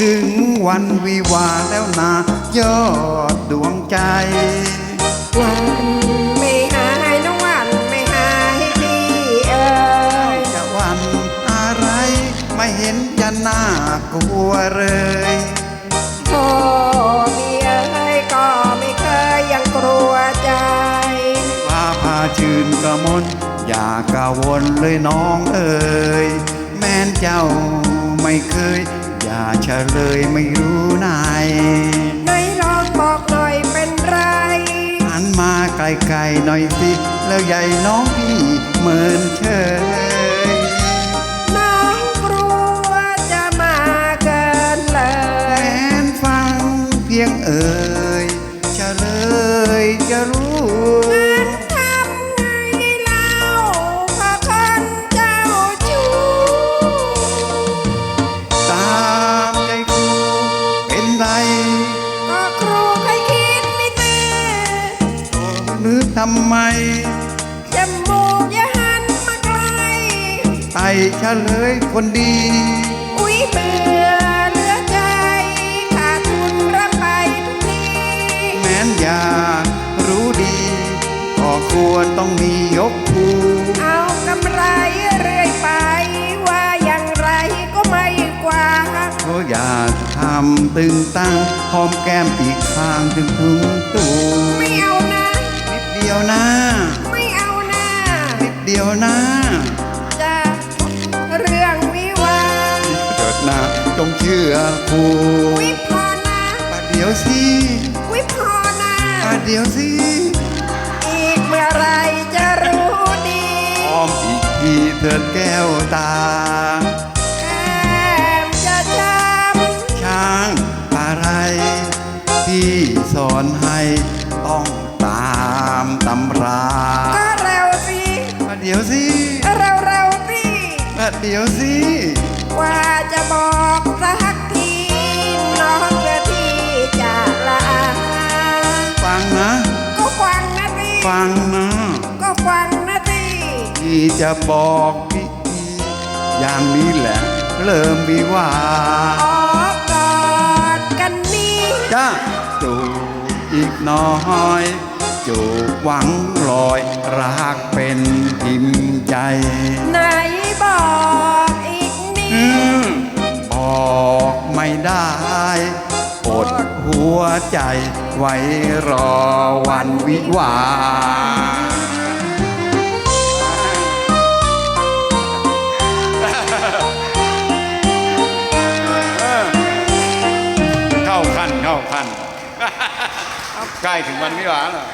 ถึงวันวิวาห์แล้วนายอดดวงใจ วันไม่หายน้องวันไม่หายพี่เอ๋ยจะวันอะไร ไม่เห็นจะน่ากลัวเลยโอ้พี่เอ๋ยก็ไม่เคยยังกลัวใจพาพาชื่นกระมนอย่ากระวนเลยน้องเอ่ยแม้นเจ้าไม่เคย อย่าเฉลยไม่รู้นายไหนลองบอกหน่อยเป็นไรหันมาไกลๆหน่อยสิแล้วใหญ่น้องพี่เหมือนเชยน้องกลัวจะมาเกินเลแม้ยนฟังเพียงเอ่ยเฉลยจะรู้ ทำไม จมูกอย่าหันมาไกล ไต่เฉลยคนดี อุ้ยเบื่อเหลือใจ ขาดทุนรับไปทุกทีแม้นอยากรู้ดี ก็ควรต้องมียกภูเอากำไรเรื่อยไป ว่าอย่างไรก็ไม่กว่า ก็อยากทำตึงตั้งหอมแก้มอีกข้างถึงถึงตู ไม่เอานะนิดเดี ยวนะไม่เอานะนิดเดียวนะจะเรื่องวิวาห์เกิดนะจงเชื่อครูวิพอนะประเดี๋ยวสิวิพอนะประเดี๋ยวสิอีกเมื่อไรจะรู้ดีหอมอีกทีเถิดแก้วตาแก้มจะจช้างอะไร ที่สอนให้ต้องตาม ตำราำก็เร็วสิประเดี๋ยวสิเร็วเร็วๆสิประเดี๋ยวสิกว่าจะบอกสักทีน้องเพื่อที่จะลาฟังนะ ก็ฟังนะสิฟังนะ ก็ฟังนะสิที่จะบอกพี่อย่างนี้แหละเริ่มวิวาออกกอดกันนี้จ้าจูบ อีกน้อยจูบหวังลอยรักเป็นพิมพ์ใจ ไหนบอกอีกนิอืดมบอกไม่ได้อดหัวใจไว้รอวันวิวาห์เข้าขั้นเข้าขั้น ใกล้ถึงวันวิวาห์แล้ว